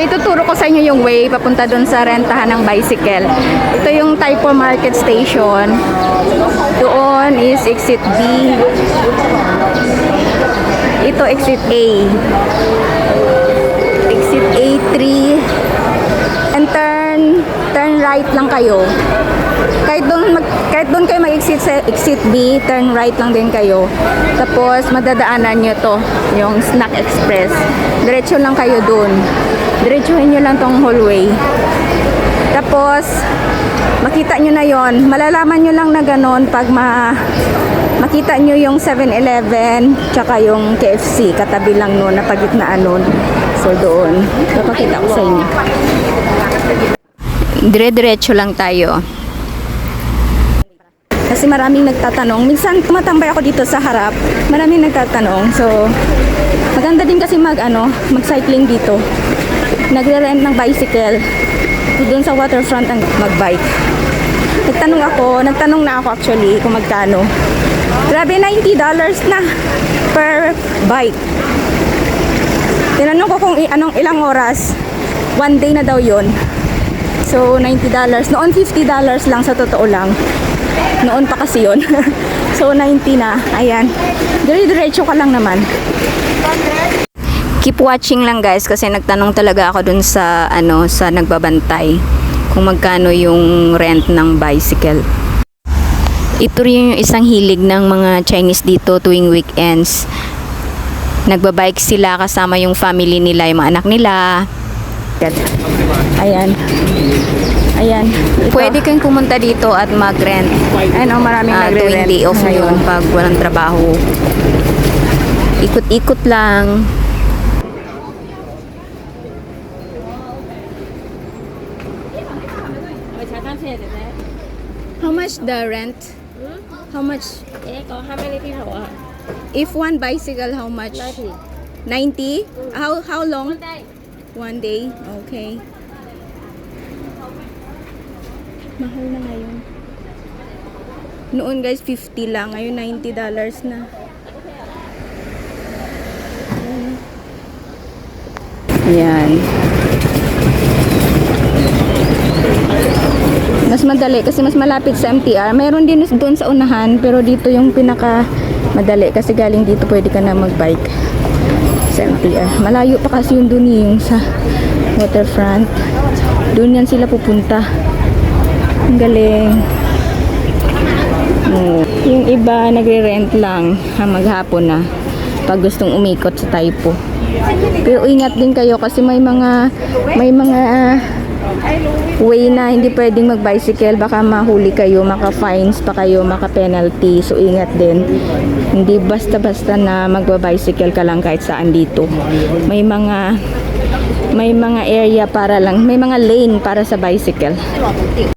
So ituturo ko sa inyo yung way papunta doon sa rentahan ng bicycle. Ito yung Taipo Market Station. Doon is exit B. Ito exit A. Exit A3. And turn turn right lang kayo. Kahit doon mag, kahit doon kayo mag-exit sa exit B, turn right lang din kayo. Tapos madadaanan nyo to, yung Snack Express. Diretso lang kayo doon. Diretsuhin nyo lang tong hallway. Tapos makita nyo na yon. Malalaman nyo lang na ganon pag ma makita nyo yung 7-Eleven tsaka yung KFC katabi lang nun na pagitnaan nun so doon. Papakita ko sa inyo. Dire-diretso lang tayo. Kasi maraming nagtatanong. Minsan tumatambay ako dito sa harap. Maraming nagtatanong. So maganda din kasi mag ano mag cycling dito nagre-rent ng bicycle doon sa waterfront ang mag-bike Nagtanong ako, nagtanong na ako actually kung magkano. Grabe, $90 na per bike. Tinanong ko kung anong ilang oras. One day na daw yon. So, $90. Noon, $50 lang sa totoo lang. Noon pa kasi yon. so, 90 na. Ayan. Dire-diretso ka lang naman. Keep watching lang guys kasi nagtanong talaga ako dun sa ano sa nagbabantay kung magkano yung rent ng bicycle. Ito rin yung isang hilig ng mga Chinese dito tuwing weekends. Nagbabike sila kasama yung family nila, yung mga anak nila. Ayan. Ayan. Pwede kayong pumunta dito at mag-rent. Ano, maraming Ah, nagre-rent. tuwing day off ngayon yun. pag walang trabaho. Ikot-ikot lang. How much the rent? How much? Eh, có 20 people ạ? If one bicycle, how much? 90. 90? How how long? đây. One day? Okay. Mahal na ngayon. Noon guys, 50 lang. Ngayon, 90 dollars na. Ayan. Mas madali kasi mas malapit sa MTR. Mayroon din doon sa unahan pero dito yung pinaka madali kasi galing dito pwede ka na magbike sa MTR. Malayo pa kasi yung doon eh, yung sa waterfront. Doon yan sila pupunta. Ang galing. Oo. Yung iba nagre-rent lang ha, maghapon na pag gustong umikot sa Taipo. Pero ingat din kayo kasi may mga may mga ah, way na hindi pwedeng mag-bicycle baka mahuli kayo, maka-fines pa kayo, maka-penalty. So ingat din. Hindi basta-basta na magba-bicycle ka lang kahit saan dito. May mga may mga area para lang, may mga lane para sa bicycle.